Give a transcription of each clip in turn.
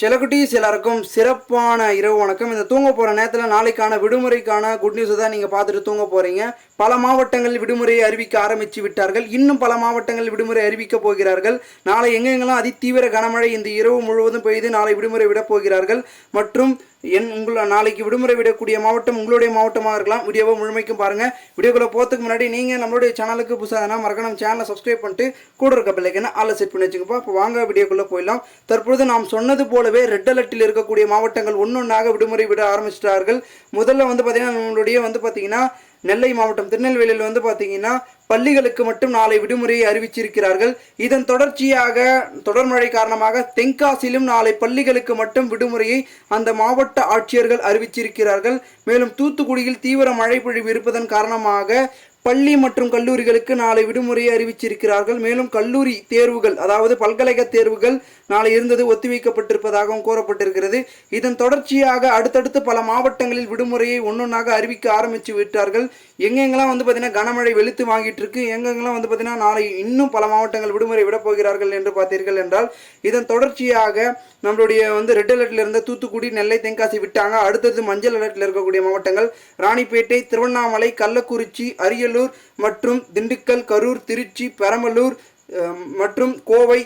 செலக்குட்டீஸ் எல்லாருக்கும் சிறப்பான இரவு வணக்கம். இந்த தூங்க போகிற நேரத்தில் நாளைக்கான விடுமுறைக்கான குட் நியூஸை தான் நீங்கள் பார்த்துட்டு தூங்க போகிறீங்க பல மாவட்டங்கள் விடுமுறையை அறிவிக்க ஆரம்பித்து விட்டார்கள். இன்னும் பல மாவட்டங்கள் விடுமுறை அறிவிக்க போகிறார்கள். நாளை எங்கெங்கெல்லாம் அதிதீவிர கனமழை இந்த இரவு முழுவதும் பெய்து நாளை விடுமுறை விடப் போகிறார்கள். மற்றும் என் உங்களை நாளைக்கு விடுமுறை விடக்கூடிய மாவட்டம் உங்களுடைய மாவட்டமாக இருக்கலாம். வீடியோவை முழுமைக்கும் பாருங்கள் வீடியோக்குள்ளே போகிறதுக்கு முன்னாடி நீங்கள் நம்மளுடைய சேனலுக்கு புதுசாக மறக்க நம்ம சேனலை சப்ஸ்கிரைப் பண்ணிட்டு கூட இருக்க பிள்ளைக்குன்னு ஆளை செட் பண்ணி வச்சுக்கப்பா இப்போ வாங்க வீடியோக்குள்ளே போயிடலாம். தற்பொழுது நாம் சொன்னது போலவே ரெட் அலர்ட்டில் இருக்கக்கூடிய மாவட்டங்கள் ஒன்றொன்றாக விடுமுறை விட ஆரம்பிச்சிட்டார்கள். முதல்ல வந்து பார்த்திங்கன்னா நம்மளுடைய வந்து பார்த்தீங்கன்னா நெல்லை மாவட்டம் திருநெல்வேலியில் வந்து பார்த்தீங்கன்னா பள்ளிகளுக்கு மட்டும் நாளை விடுமுறையை அறிவிச்சிருக்கிறார்கள். இதன் தொடர்ச்சியாக தொடர்மழை காரணமாக தென்காசியிலும் நாளை பள்ளிகளுக்கு மட்டும் விடுமுறையை அந்த மாவட்ட ஆட்சியர்கள் அறிவிச்சிருக்கிறார்கள். மேலும் தூத்துக்குடியில் தீவிர மழை பொழிவு இருப்பதன் காரணமாக பள்ளி மற்றும் கல்லூரிகளுக்கு நாளை விடுமுறையை அறிவிச்சிருக்கிறார்கள். மேலும் கல்லூரி தேர்வுகள் அதாவது பல்கலைக தேர்வுகள் நாளை இருந்தது ஒத்திவைக்கப்பட்டிருப்பதாகவும் கூறப்பட்டிருக்கிறது. இதன் தொடர்ச்சியாக அடுத்தடுத்து பல மாவட்டங்களில் விடுமுறையை ஒன்றொன்றாக அறிவிக்க ஆரம்பித்து விட்டார்கள். எங்கெங்கெல்லாம் வந்து பார்த்தீங்கன்னா கனமழை வெளுத்து வாங்கிட்டு இருக்கு. எங்கெங்கெல்லாம் வந்து பார்த்தீங்கன்னா நாளை இன்னும் பல மாவட்டங்கள் விடுமுறை விடப் போகிறார்கள் என்று பார்த்தீர்கள் என்றால் இதன் தொடர்ச்சியாக நம்மளுடைய வந்து ரெட் அலர்ட்ல இருந்த தூத்துக்குடி நெல்லை தென்காசி விட்டாங்க. அடுத்தது மஞ்சள் அலர்ட்ல இருக்கக்கூடிய மாவட்டங்கள் ராணிப்பேட்டை திருவண்ணாமலை கள்ளக்குறிச்சி அரியலூர் மற்றும் திண்டுக்கல் கரூர் திருச்சி பெரம்பலூர் மற்றும் கோவை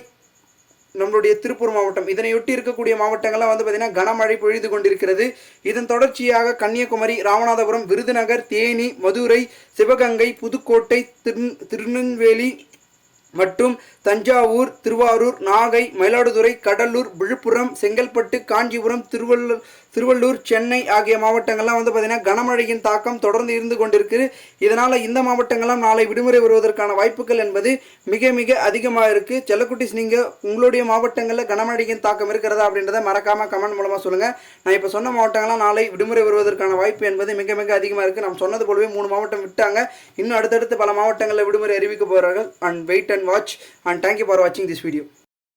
நம்மளுடைய திருப்பூர் மாவட்டம். இதனையொட்டி இருக்கக்கூடிய மாவட்டங்கள்லாம் வந்து பார்த்திங்கன்னா கனமழை பொழிந்து கொண்டிருக்கிறது. இதன் தொடர்ச்சியாக கன்னியாகுமரி ராமநாதபுரம் விருதுநகர் தேனி மதுரை சிவகங்கை புதுக்கோட்டை திரு திருநெல்வேலி மற்றும் தஞ்சாவூர் திருவாரூர் நாகை மயிலாடுதுறை கடலூர் விழுப்புரம் செங்கல்பட்டு காஞ்சிபுரம் திருவள்ளூர் திருவள்ளூர் சென்னை ஆகிய மாவட்டங்கள்லாம் வந்து பார்த்திங்கன்னா கனமழையின் தாக்கம் தொடர்ந்து இருந்து கொண்டிருக்கு இதனால் இந்த மாவட்டங்கள்லாம் நாளை விடுமுறை வருவதற்கான வாய்ப்புகள் என்பது மிக மிக அதிகமாக இருக்குது செல்லக்குட்டிஸ் நீங்கள் உங்களுடைய மாவட்டங்களில் கனமழையின் தாக்கம் இருக்கிறதா அப்படின்றத மறக்காமல் கமெண்ட் மூலமாக சொல்லுங்கள் நான் இப்போ சொன்ன மாவட்டங்கள்லாம் நாளை விடுமுறை வருவதற்கான வாய்ப்பு என்பது மிக மிக அதிகமாக இருக்குது நாம் சொன்னது போலவே மூணு மாவட்டம் விட்டாங்க. இன்னும் அடுத்தடுத்து பல மாவட்டங்களில் விடுமுறை அறிவிக்க போகிறார்கள் and wait and and watch and thank you for watching this video.